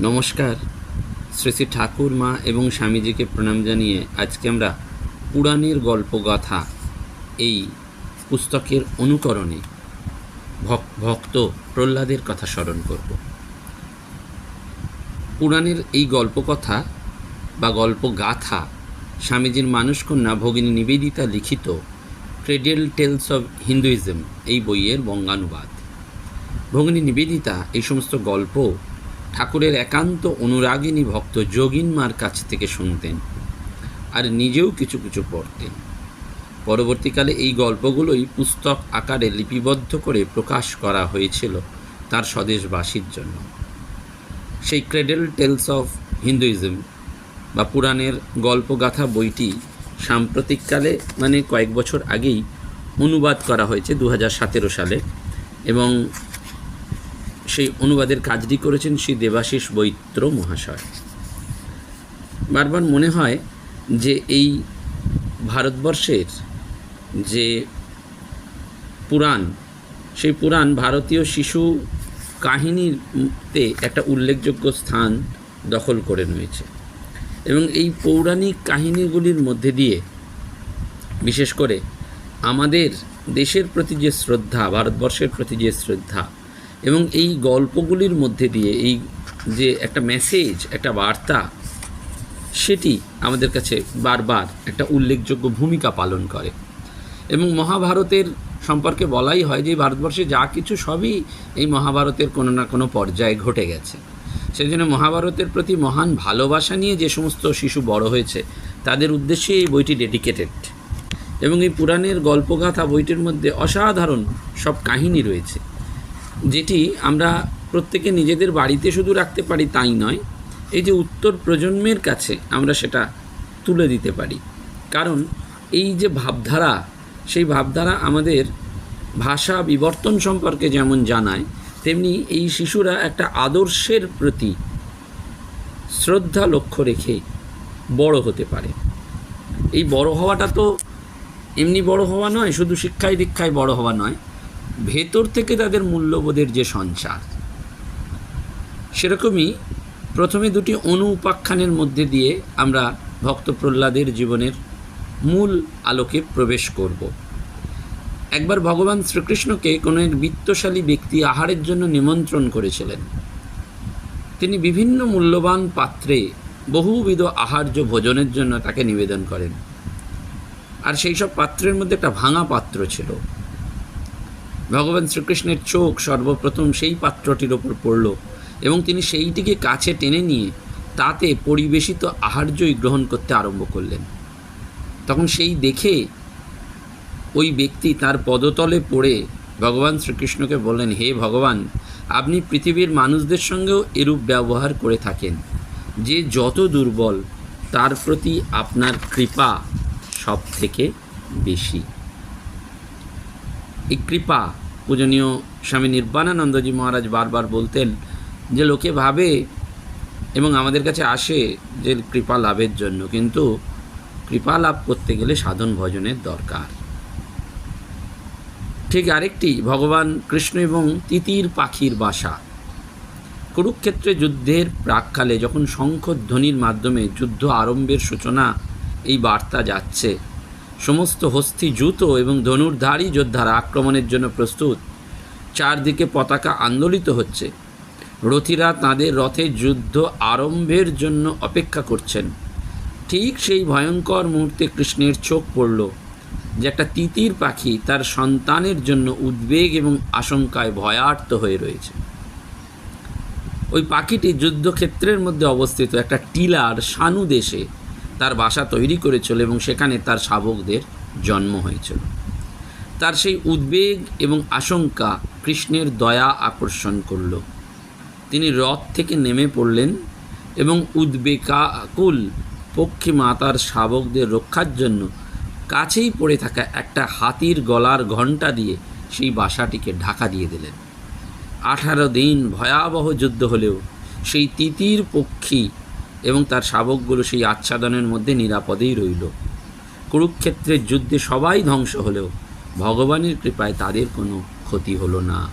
নমস্কার। শ্রী শ্রী ঠাকুর মা এবং স্বামীজিকে প্রণাম জানিয়ে আজকে আমরা পুরাণের গল্পগাথা এই পুস্তকের অনুকরণে ভক- ভক্ত প্রহ্লাদের কথা স্মরণ করব। পুরাণের এই গল্পকথা বা গল্পগাথা স্বামীজির মানুষকন্যা ভগিনী নিবেদিতা লিখিত ক্রেডেল টেলস অব হিন্দুইজম এই বইয়ের বঙ্গানুবাদ। ভগিনী নিবেদিতা এই সমস্ত গল্প ঠাকুরের একান্ত অনুরাগিনী ভক্ত যোগিন যোগিনমার কাছ থেকে শুনতেন আর নিজেও কিছু কিছু পড়তেন। পরবর্তীকালে এই গল্পগুলোই পুস্তক আকারে লিপিবদ্ধ করে প্রকাশ করা হয়েছিল তার স্বদেশবাসীর জন্য। সেই ক্রেডেল টেলস অফ হিন্দুইজম বা পুরাণের গল্পগাথা বইটি সাম্প্রতিককালে মানে কয়েক বছর আগেই অনুবাদ করা হয়েছে দু সালে এবং সেই অনুবাদের কাজটি করেছেন শ্রী দেবাশিস বৈত্র মহাশয়। বারবার মনে হয় যে এই ভারতবর্ষের যে পুরাণ, সেই পুরাণ ভারতীয় শিশু কাহিনীতে একটা উল্লেখযোগ্য স্থান দখল করে নিয়েছে। এবং এই পৌরাণিক কাহিনীগুলির মধ্যে দিয়ে বিশেষ করে আমাদের দেশের প্রতি যে শ্রদ্ধা, ভারতবর্ষের প্রতি যে শ্রদ্ধা এবং এই গল্পগুলির মধ্যে দিয়ে এই যে একটা মেসেজ একটা বার্তা, সেটি আমাদের কাছে বারবার একটা উল্লেখযোগ্য ভূমিকা পালন করে। এবং মহাভারতের সম্পর্কে বলাই হয় যে, ভারতবর্ষে যা কিছু সবই এই মহাভারতের কোনো না কোনো পর্যায়ে ঘটে গেছে। সেই জন্য মহাভারতের প্রতি মহান ভালোবাসা নিয়ে যে সমস্ত শিশু বড় হয়েছে, তাদের উদ্দেশ্যে এই বইটি ডেডিকেটেড এবং এই পুরাণের গল্পগাথা বইটির মধ্যে অসাধারণ সব কাহিনী রয়েছে। যেটি আমরা প্রত্যেকে নিজেদের বাড়িতে শুধু রাখতে পারি তাই নয়, এই যে উত্তর প্রজন্মের কাছে আমরা সেটা তুলে দিতে পারি। কারণ এই যে ভাবধারা, সেই ভাবধারা আমাদের ভাষা বিবর্তন সম্পর্কে যেমন জানায়, তেমনি এই শিশুরা একটা আদর্শের প্রতি শ্রদ্ধা লক্ষ্য রেখে বড় হতে পারে। এই বড় হওয়াটা তো এমনি বড় হওয়া নয়, শুধু শিক্ষায় দীক্ষায় বড় হওয়া নয় ভেতর থেকে তাদের মূল্যবোধের যে সঞ্চার, সেরকমই প্রথমে দুটি অনু উপাখ্যানের মধ্যে দিয়ে আমরা ভক্ত প্রহ্লাদের জীবনের মূল আলোকে প্রবেশ করব। একবার ভগবান শ্রীকৃষ্ণকে কোনো এক বিত্তশালী ব্যক্তি আহারের জন্য নিমন্ত্রণ করেছিলেন। তিনি বিভিন্ন মূল্যবান পাত্রে বহুবিধ আহার্য ভোজনের জন্য তাকে নিবেদন করেন। আর সেই সব পাত্রের মধ্যে একটা ভাঙা পাত্র ছিল। ভগবান শ্রীকৃষ্ণের চোখ সর্বপ্রথম সেই পাত্রটির ওপর পড়ল এবং তিনি সেইটিকে কাছে টেনে নিয়ে তাতে পরিবেশিত আহার্যই গ্রহণ করতে আরম্ভ করলেন। তখন সেই দেখে ওই ব্যক্তি তার পদতলে পড়ে ভগবান শ্রীকৃষ্ণকে বললেন, হে ভগবান, আপনি পৃথিবীর মানুষদের সঙ্গেও এরূপ ব্যবহার করে থাকেন। যে যত দুর্বল, তার প্রতি আপনার কৃপা সব থেকে বেশি। কৃপা পূজনীয় স্বামী নির্বাণানন্দজি মহারাজ বারবার বলতেন যে লোকে ভাবে এবং আমাদের কাছে আসে যে কৃপা লাভের জন্য, কিন্তু কৃপা লাভ করতে গেলে সাধন ভজনের দরকার। ঠিক আরেকটি, ভগবান কৃষ্ণ এবং তিতির পাখির বাসা। কুরুক্ষেত্রে যুদ্ধের প্রাককালে যখন শঙ্খধ্বনির মাধ্যমে যুদ্ধ আরম্ভের সূচনা, এই বার্তা যাচ্ছে। সমস্ত হস্তি জুত এবং ধনুর্ধারী যোদ্ধারা আক্রমণের জন্য প্রস্তুত। চারদিকে পতাকা আন্দোলিত হচ্ছে। রথীরা তাদের রথে যুদ্ধ আরম্ভের জন্য অপেক্ষা করছেন। ঠিক সেই ভয়ঙ্কর মুহূর্তে কৃষ্ণের চোখ পড়ল যে একটা তিতির পাখি তার সন্তানের জন্য উদ্বেগ এবং আশঙ্কায় ভয়ার্ত হয়ে রয়েছে। ওই পাখিটি যুদ্ধক্ষেত্রের মধ্যে অবস্থিত একটা টিলার সানু দেশে তার বাসা তৈরি করেছিল এবং সেখানে তার শাবকদের জন্ম হয়েছিল। তার সেই উদ্বেগ এবং আশঙ্কা কৃষ্ণের দয়া আকর্ষণ করল। তিনি রথ থেকে নেমে পড়লেন এবং উদ্বেকাকুল পক্ষী মাতার শাবকদের রক্ষার জন্য কাছেই পড়ে থাকা একটা হাতির গলার ঘণ্টা দিয়ে সেই বাসাটিকে ঢাকা দিয়ে দিলেন। আঠারো দিন ভয়াবহ যুদ্ধ হলেও সেই তিতির পক্ষী এবং তার শাবকগুলো সেই আচ্ছাদনের মধ্যে নিরাপদেই রইল। কুরুক্ষেত্রের যুদ্ধে সবাই ধ্বংস হলেও ভগবানের কৃপায় তাদের কোনো ক্ষতি হলো না।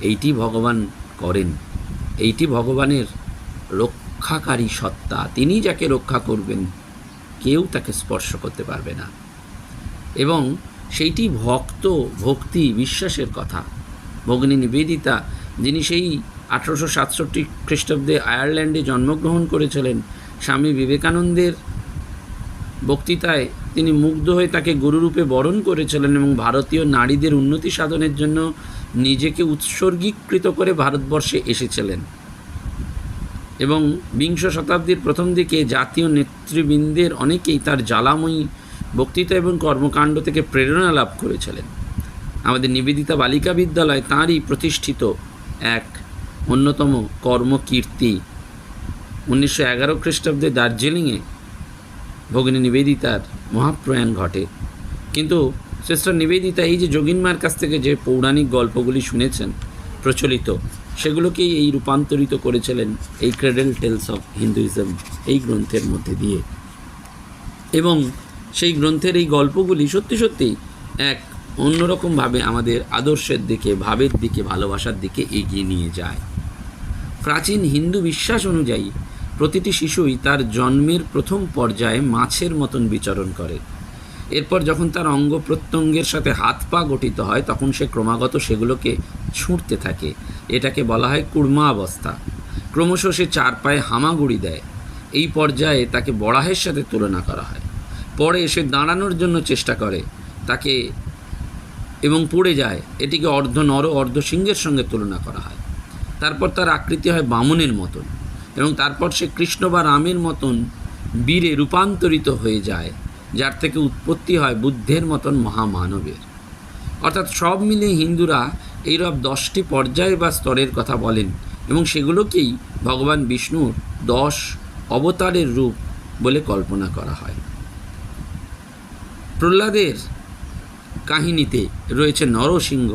এইটি ভগবান করেন। এইটি ভগবানের রক্ষাকারী সত্তা। তিনি যাকে রক্ষা করবেন, কেউ তাকে স্পর্শ করতে পারবে না। এবং সেইটি ভক্ত, ভক্তি, বিশ্বাসের কথা। ভগিনী নিবেদিতা, যিনি সেই আঠারোশো সাতষট্টি খ্রিস্টাব্দে আয়ারল্যান্ডে জন্মগ্রহণ করেছিলেন স্বামী বিবেকানন্দের বক্তৃতায়। তিনি মুগ্ধ হয়ে তাকে গুরুরূপে বরণ করেছিলেন এবং ভারতীয় নারীদের উন্নতি সাধনের জন্য নিজেকে উৎসর্গীকৃত করে ভারতবর্ষে এসেছিলেন। এবং বিংশ শতাব্দীর প্রথম দিকে জাতীয় নেতৃবৃন্দের অনেকেই তার জ্বালাময়ী বক্তৃতা এবং কর্মকাণ্ড থেকে প্রেরণা লাভ করেছিলেন। আমাদের নিবেদিতা বালিকা বিদ্যালয় তাঁরই প্রতিষ্ঠিত এক অন্যতম কর্মকীর্তি। উনিশশো এগারো খ্রিস্টাব্দে দার্জিলিংয়ে ভগিনী নিবেদিতার মহাপ্রয়াণ ঘটে। কিন্তু সিস্টার নিবেদিতা এই যে যোগিনমার কাছ থেকে যে পৌরাণিক গল্পগুলি শুনেছেন, প্রচলিত, সেগুলোকেই এই রূপান্তরিত করেছিলেন এই ক্রেডেল টেলস অফ হিন্দুইজম এই গ্রন্থের মধ্যে দিয়ে। এবং সেই গ্রন্থের এই গল্পগুলি সত্যি সত্যি এক অন্যরকমভাবে আমাদের আদর্শের দিকে, ভাবের দিকে, ভালোবাসার দিকে এগিয়ে নিয়ে যায়। প্রাচীন হিন্দু বিশ্বাস অনুযায়ী প্রতিটি শিশুই তার জন্মের প্রথম পর্যায়ে মাছের মতন বিচরণ করে। এরপর যখন তার অঙ্গ প্রত্যঙ্গের সাথে হাত পা গঠিত হয়, তখন সে ক্রমাগত সেগুলোকে ছুঁড়তে থাকে। এটাকে বলা হয় কুর্মা অবস্থা ক্রমশ সে চার পায়ে হামাগুড়ি দেয়। এই পর্যায়ে তাকে বরাহের সাথে তুলনা করা হয়। পরে এসে দাঁড়ানোর জন্য চেষ্টা করে। তাকে এবং পড়ে যায়। এটিকে অর্ধ নর, অর্ধ সিংহের সঙ্গে তুলনা করা হয়। তারপর তার আকৃতি হয় বামনের মতন এবং তারপর সে কৃষ্ণ বা রামের মতন বীরে রূপান্তরিত হয়ে যায়, যার থেকে উৎপত্তি হয় বুদ্ধের মতন মহামানবের। অর্থাৎ সব মিলে হিন্দুরা এইরব দশটি পর্যায় বা স্তরের কথা বলেন এবং সেগুলোকেই ভগবান বিষ্ণুর দশ অবতারের রূপ বলে কল্পনা করা হয়। প্রহ্লাদের কাহিনীতে রয়েছে নরসিংহ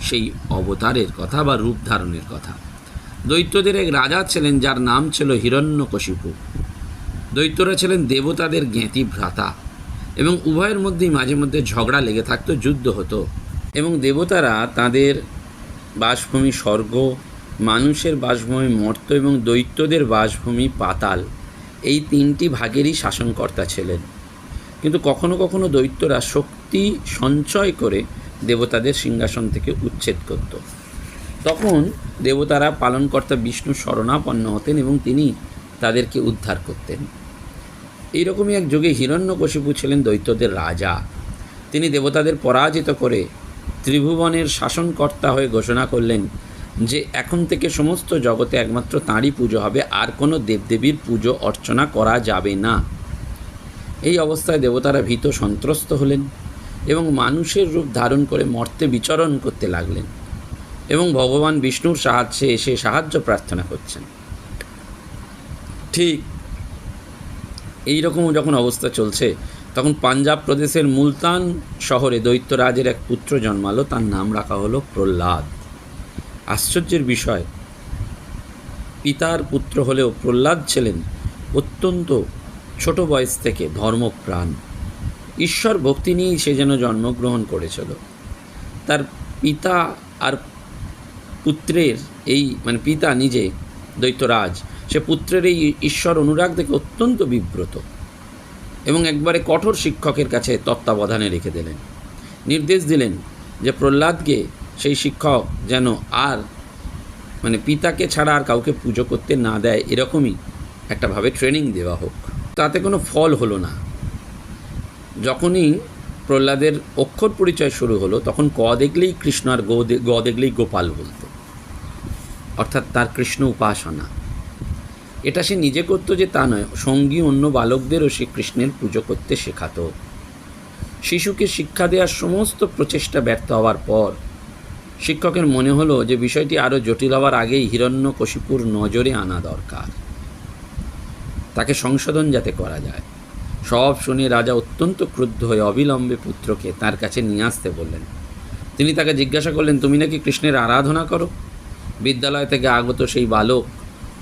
সেই অবতারের কথা বা রূপ ধারণের কথা। দৈত্যদের এক রাজা ছিলেন যার নাম ছিল হিরণ্যকশিপু। দৈত্যরা ছিলেন দেবতাদের জ্ঞাতি ভ্রাতা এবং উভয়ের মধ্যেই মাঝে মধ্যে ঝগড়া লেগে থাকতো, যুদ্ধ হতো এবং দেবতারা তাদের বাসভূমি স্বর্গ, মানুষের বাসভূমি মর্ত এবং দৈত্যদের বাসভূমি পাতাল এই তিনটি ভাগেরই শাসনকর্তা ছিলেন। কিন্তু কখনো কখনো দৈত্যরা শক্তি সঞ্চয় করে দেবতাদের সিংহাসন থেকে উচ্ছেদ করত। তখন দেবতারা পালনকর্তা বিষ্ণু শরণাপন্ন হতেন এবং তিনি তাদেরকে উদ্ধার করতেন। এইরকমই এক যুগে হিরণ্যকশিপু ছিলেন দৈত্যদের রাজা। তিনি দেবতাদের পরাজিত করে ত্রিভুবনের শাসনকর্তা হয়ে ঘোষণা করলেন যে, এখন থেকে সমস্ত জগতে একমাত্র তাঁরই পুজো হবে, আর কোনো দেবদেবীর পুজো অর্চনা করা যাবে না। এই অবস্থায় দেবতারা ভীত সন্ত্রস্ত হলেন এবং মানুষের রূপ ধারণ করে মর্তে বিচরণ করতে লাগলেন। এবং ভগবান বিষ্ণুর সাহায্যে এসে সাহায্য প্রার্থনা করছেন। ঠিক এই রকম যখন অবস্থা চলছে, তখন পাঞ্জাব প্রদেশের মুলতান শহরে দৈত্যরাজের এক পুত্র জন্মালো, তার নাম রাখা হলো প্রহ্লাদ। আশ্চর্যের বিষয়, পিতার পুত্র হলেও প্রহ্লাদ ছিলেন অত্যন্ত ছোট বয়স থেকে ধর্মপ্রাণ। ঈশ্বর ভক্তি নিয়েই সে যেন জন্মগ্রহণ করেছিল। তার পিতা আর পুত্রের এই মানে পিতা নিজে, দৈত্যরাজ, সে পুত্রের এই ঈশ্বর অনুরাগ দেখে অত্যন্ত বিব্রত এবং একবারে কঠোর শিক্ষকের কাছে তত্ত্বাবধানে রেখে দিলেন। নির্দেশ দিলেন যে প্রহ্লাদকে সেই শিক্ষক যেন আর মানে পিতাকে ছাড়া আর কাউকে পুজো করতে না দেয়, এরকমই একটাভাবে ট্রেনিং দেওয়া হোক। তাতে কোনো ফল হলো না। যখনই প্রহ্লাদের অক্ষর পরিচয় শুরু হলো, তখন ক দেখলেই কৃষ্ণ আর গ দেখলেই গোপাল বলতো। অর্থাৎ তার কৃষ্ণ উপাসনা। এটা সে নিজে করতো যে তা নয়, সঙ্গী অন্য বালকদেরও সে কৃষ্ণের পুজো করতে শেখাতো। শিশুকে শিক্ষা দেওয়ার সমস্ত প্রচেষ্টা ব্যর্থ হওয়ার পর শিক্ষকের মনে হলো যে বিষয়টি আরও জটিল হওয়ার আগেই হিরণ্যকশিপুর নজরে আনা দরকার। তাকে সংশোধন যাতে করা যায়। সব শুনে রাজা অত্যন্ত ক্রুদ্ধ হয়ে অবিলম্বে পুত্রকে তার কাছে নিয়ে আসতে বললেন। তিনি তাকে জিজ্ঞাসা করলেন, তুমি নাকি কৃষ্ণের আরাধনা করো? বিদ্যালয় থেকে আগত সেই বালক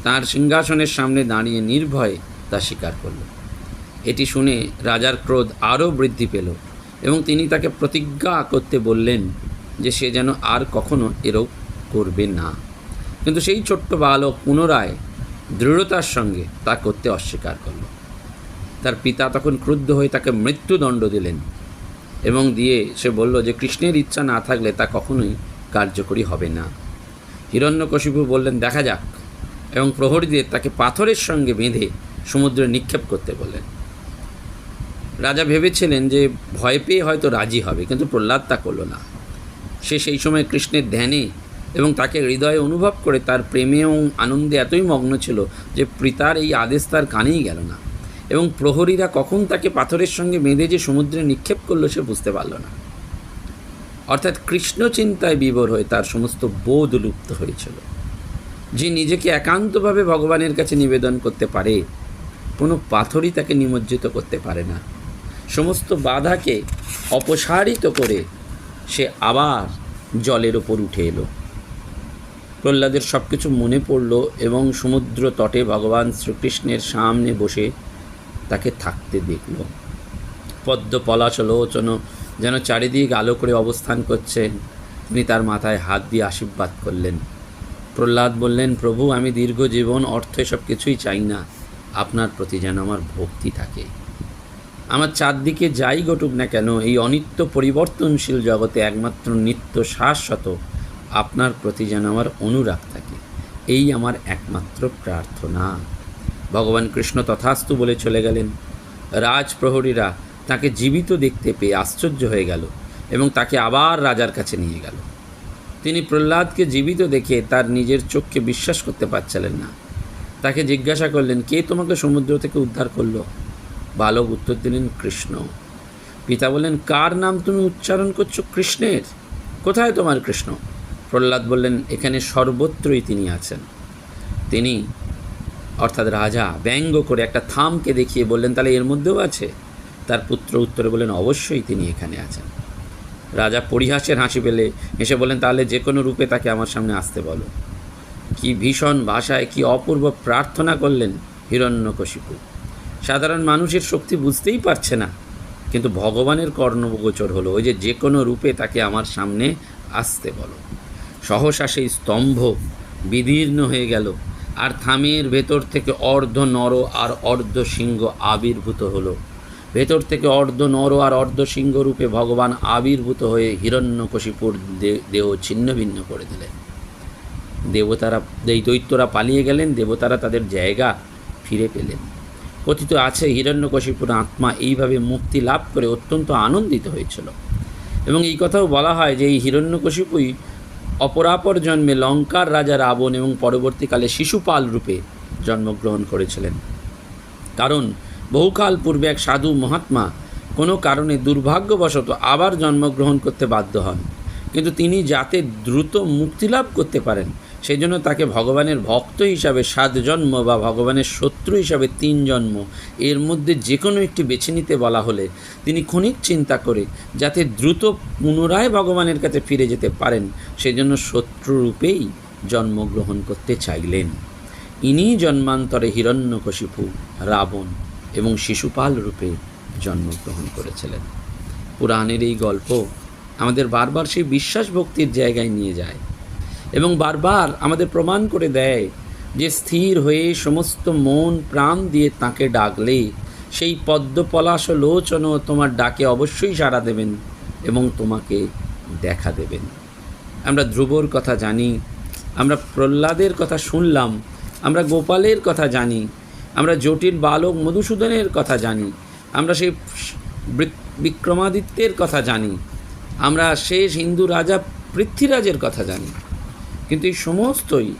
তার সিংহাসনের সামনে দাঁড়িয়ে নির্ভয়ে তা স্বীকার করল। এটি শুনে রাজার ক্রোধ আরও বৃদ্ধি পেল এবং তিনি তাকে প্রতিজ্ঞা করতে বললেন যে সে যেন আর কখনো এরূপ করবে না। কিন্তু সেই ছোট্ট বালক পুনরায় দৃঢ়তার সঙ্গে তা করতে অস্বীকার করল। তার পিতা তখন ক্রুদ্ধ হয়ে তাকে মৃত্যুদণ্ড দিলেন এবং দিয়ে সে বলল যে কৃষ্ণের ইচ্ছা না থাকলে তা কখনোই কার্যকরী হবে না। হিরণ্যকশিপু বললেন, দেখা যাক। এবং প্রহরীদের তাকে পাথরের সঙ্গে বেঁধে সমুদ্রে নিক্ষেপ করতে বললেন। রাজা ভেবেছিলেন যে ভয় পেয়ে হয়তো রাজি হবে, কিন্তু প্রহ্লাদ তা করল না। সে সেই সময় কৃষ্ণের ধ্যানে এবং তাকে হৃদয়ে অনুভব করে তার প্রেমে এবং আনন্দে এতই মগ্ন ছিল যে পিতার এই আদেশ তার কানেই গেল না। এবং প্রহরীরা কখন তাকে পাথরের সঙ্গে বেঁধে যে সমুদ্রে নিক্ষেপ করল সে বুঝতে পারল না। অর্থাৎ কৃষ্ণ চিন্তায় বিবর হয়ে তার সমস্ত বোধ লুপ্ত হয়েছিল। যে নিজেকে একান্তভাবে ভগবানের কাছে নিবেদন করতে পারে, কোনো পাথরই তাকে নিমজ্জিত করতে পারে না। সমস্ত বাধাকে অপসারিত করে সে আবার জলের ওপর উঠে এলো। প্রহ্লাদের সব কিছু মনে পড়ল এবং সমুদ্র তটে ভগবান শ্রীকৃষ্ণের সামনে বসে তাকে থাকতে দেখল। পদ্ম পলাশ লোচন যেন চারিদিক আলো করে অবস্থান করছেন তিনি তার মাথায় হাত দিয়ে আশীর্বাদ করলেন। প্রহ্লাদ বললেন, প্রভু, আমি দীর্ঘ জীবন অর্থ এসব কিছুই চাই না। আপনার প্রতি যেন আমার ভক্তি থাকে। আমার চারদিকে যাই ঘটুক না কেন, এই অনিত্য পরিবর্তনশীল জগতে একমাত্র নিত্য শাশ্বত আপনার প্রতি যেন আমার অনুরাগ থাকে। এই আমার একমাত্র প্রার্থনা। ভগবান কৃষ্ণ তথাস্তু বলে চলে গেলেন। রাজপ্রহরীরা তাকে জীবিত দেখতে পেয়ে আশ্চর্য হয়ে গেল এবং তাকে আবার রাজার কাছে নিয়ে গেল। তিনি প্রহ্লাদকে জীবিত দেখে তার নিজের চোখকে বিশ্বাস করতে পারছিলেন না। তাকে জিজ্ঞাসা করলেন, কে তোমাকে সমুদ্র থেকে উদ্ধার করল? বালক উত্তর দিলেন, কৃষ্ণ। পিতা বললেন, কার নাম তুমি উচ্চারণ করছ কৃষ্ণের? কোথায় তোমার কৃষ্ণ? প্রহ্লাদ বললেন, এখানে সর্বত্রই তিনি আছেন। তিনি, অর্থাৎ রাজা, ব্যঙ্গ করে একটা থামকে দেখিয়ে বললেন, তাহলে এর মধ্যেও আছে? তার পুত্র উত্তরে বললেন, অবশ্যই তিনি এখানে আছেন। রাজা পরিহাসের হাসি পেলে হেসে বললেন, তাহলে যে কোনো রূপে তাকে আমার সামনে আসতে বলো। কি ভীষণ ভাষায়, কি অপূর্ব প্রার্থনা করলেন হিরণ্যকশিপু। সাধারণ মানুষের শক্তি বুঝতেই পারছে না। কিন্তু ভগবানের কর্ণগোচর হলো, ওই যে যে কোনো রূপে তাকে আমার সামনে আসতে বলো। সহসা সেই স্তম্ভ বিদীর্ণ হয়ে গেল, আর থামের ভেতর থেকে অর্ধ নর আর অর্ধ সিংহ আবির্ভূত হলো। ভেতর থেকে অর্ধ নর আর অর্ধ সিংহ রূপে ভগবান আবির্ভূত হয়ে হিরণ্যকশিপুর দেহ ছিন্ন ভিন্ন করে দিলেন। দেবতারা, এই দৈত্যরা পালিয়ে গেলেন, দেবতারা তাদের জায়গা ফিরে পেলেন। কথিত আছে, হিরণ্যকশিপুর আত্মা এইভাবে মুক্তি লাভ করে অত্যন্ত আনন্দিত হয়েছিল। এবং এই কথাও বলা হয় যে এই হিরণ্যকশিপুই অপরাপর জন্মে লঙ্কার রাজা রাবণ এবং পরবর্তীকালে শিশুপাল রূপে জন্মগ্রহণ করেছিলেন। কারণ বহুকাল পূর্বে এক সাধু মহাত্মা কোনো কারণে দুর্ভাগ্যবশত আবার জন্মগ্রহণ করতে বাধ্য হন। কিন্তু তিনি যাতে দ্রুত মুক্তিলাভ করতে পারেন সেই জন্য তাকে ভগবানের ভক্ত হিসাবে সাত জন্ম বা ভগবানের শত্রু হিসাবে তিন জন্ম, এর মধ্যে যে কোনো একটি বেছে নিতে বলা হলে তিনি ক্ষণিক চিন্তা করে যাতে দ্রুত পুনরায় ভগবানের কাছে ফিরে যেতে পারেন সেই জন্য শত্রুরূপেই জন্মগ্রহণ করতে চাইলেন। ইনি জন্মান্তরে হিরণ্যকশিপু, রাবণ এবং শিশুপাল রূপে জন্মগ্রহণ করেছিলেন। পুরাণের এই গল্প আমাদের বারবার সেই বিশ্বাস ভক্তির জায়গায় নিয়ে যায় এবং বারবার আমাদের প্রমাণ করে দেয় যে স্থির হয়ে সমস্ত মন প্রাণ দিয়ে তাকে ডাকলে সেই পদ্মপলাশ লোচনও তোমার ডাকে অবশ্যই সাড়া দেবেন এবং তোমাকে দেখা দেবেন। আমরা ধ্রুবর কথা জানি, আমরা প্রহ্লাদের কথা শুনলাম, আমরা গোপালের কথা জানি আমরা জটিল বালক মধুসূদনের কথা জানি, আমরা সেই বিক্রমাদিত্যের কথা জানি, আমরা শেষ হিন্দু রাজা পৃথ্বীরাজের কথা জানি। কিন্তু এই সমস্তই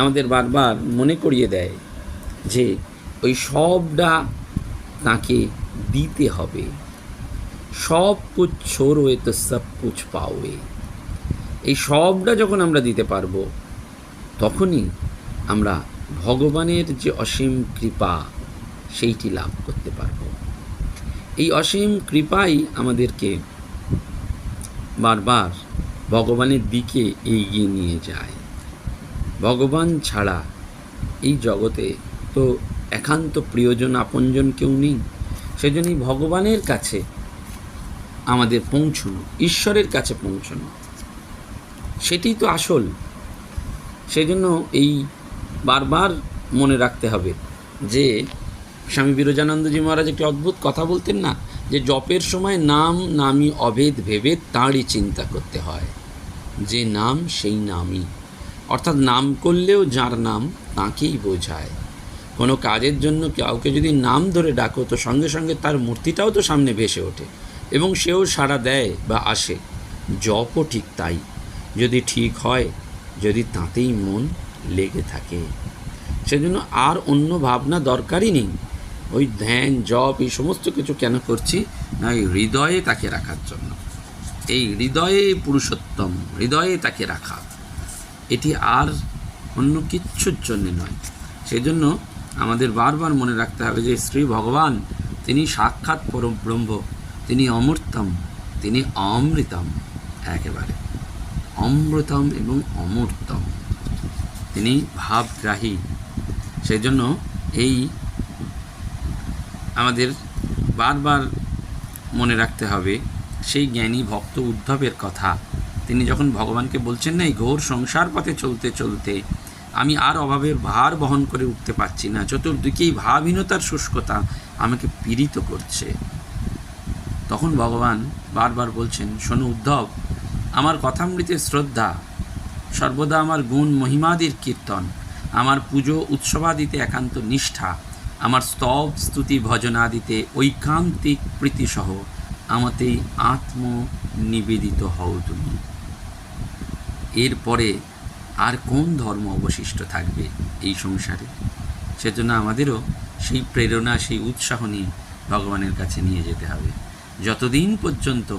আমাদের বারবার মনে করিয়ে দেয় যে ওই সবটা তাকে দিতে হবে। সব কুছ ছোড়োয়ে তো সব কুছ পাওয়ে। এই সবটা যখন আমরা দিতে পারব, তখনই আমরা ভগবানের যে অসীম কৃপা, সেইটি লাভ করতে পারব। এই অসীম কৃপাই আমাদেরকে বারবার ভগবানের দিকে এগিয়ে নিয়ে যায়। ভগবান ছাড়া এই জগতে তো একান্ত প্রিয়জন, আপনজন কেউ নেই। সেজন্যই ভগবানের কাছে আমাদের পৌঁছনো, ঈশ্বরের কাছে পৌঁছনো, সেটি তো আসল। সেজন্য এই বারবার মনে রাখতে হবে যে স্বামী বিরজানন্দজি মহারাজ একটি অদ্ভুত কথা বলতেন না, যে জপের সময় নাম নামই অভেদ ভেবে তাঁরই চিন্তা করতে হয়। যে নাম সেই নামই। অর্থাৎ নাম করলেও যার নাম তাঁকেই বোঝায়। কোনো কাজের জন্য কাউকে যদি নাম ধরে ডাকো, তো সঙ্গে সঙ্গে তার মূর্তিটাও তো সামনে ভেসে ওঠে এবং সেও সাড়া দেয় বা আসে। জপও ঠিক তাই। যদি ঠিক হয়, যদি তাতেই মন লেগে থাকে। সেজন্য আর অন্য ভাবনা দরকারই নেই। ওই ধ্যান, জপ, এই সমস্ত কিছু কেন করছি? না, এই হৃদয়ে তাকে রাখার জন্য। এই হৃদয়ে পুরুষোত্তম, হৃদয়ে তাকে রাখা। এটি আর অন্য কিচ্ছুর জন্যে নয়। সেজন্য আমাদের বারবার মনে রাখতে হবে যে, শ্রী ভগবান, তিনি সাক্ষাৎ পরম ব্রহ্ম তিনি অমূর্তম তিনি অমৃতম, একেবারে। অমৃতম এবং অমূর্তম তিনি ভাবগ্রাহী। সেই জন্য এই আমাদের বারবার মনে রাখতে হবে, সেই জ্ঞানী ভক্ত উদ্ধবের কথা। তিনি যখন ভগবানকে বলছেন না এই ঘোর সংসার পথে চলতে চলতে আমি আর অভাবের ভার বহন করে উঠতে পারছি না, চতুর্দিকেই ভাবহীনতার শুষ্কতা আমাকে পীড়িত করছে। তখন ভগবান বারবার বলছেন, শোনো উদ্ধব, আমার কথামৃতের শ্রদ্ধা সর্বদা আমার গুণ মহিমাদির কীর্তন, আমার পুজো উৎসবাদিতে একান্ত নিষ্ঠা, আমার স্তব স্তুতি ভজনাদিতে ঐকান্তিক প্রীতিসহ আমাতেই আত্ম নিবেদিত হও তুমি। এরপরে আর কোন ধর্ম অবশিষ্ট থাকবে এই সংসারে? সেজন্য আমাদেরও সেই প্রেরণা, সেই উৎসাহ নিয়ে ভগবানের কাছে নিয়ে যেতে হবে। যতদিন পর্যন্ত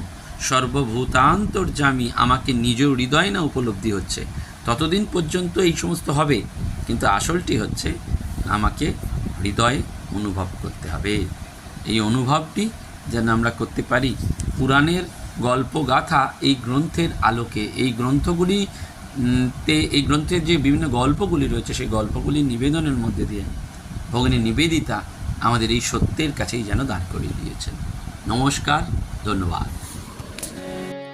সর্বভূতান্তর্যামী আমাকে নিজ হৃদয় না উপলব্ধি হচ্ছে। ততদিন পর্যন্ত এই সমস্ত হবে, কিন্তু আসলটি হচ্ছে আমাকে হৃদয়ে অনুভব করতে হবে। এই অনুভবটি যেন আমরা করতে পারি। পুরাণের গল্প গাথা এই গ্রন্থের আলোকে, এই গ্রন্থগুলি তে, এই গ্রন্থের যে বিভিন্ন গল্পগুলি রয়েছে, সেই গল্পগুলি নিবেদনের মধ্যে দিয়ে ভগিনী নিবেদিতা আমাদের এই সত্যের কাছেই যেন দাঁড় করিয়ে দিয়েছেন। নমস্কার, ধন্যবাদ।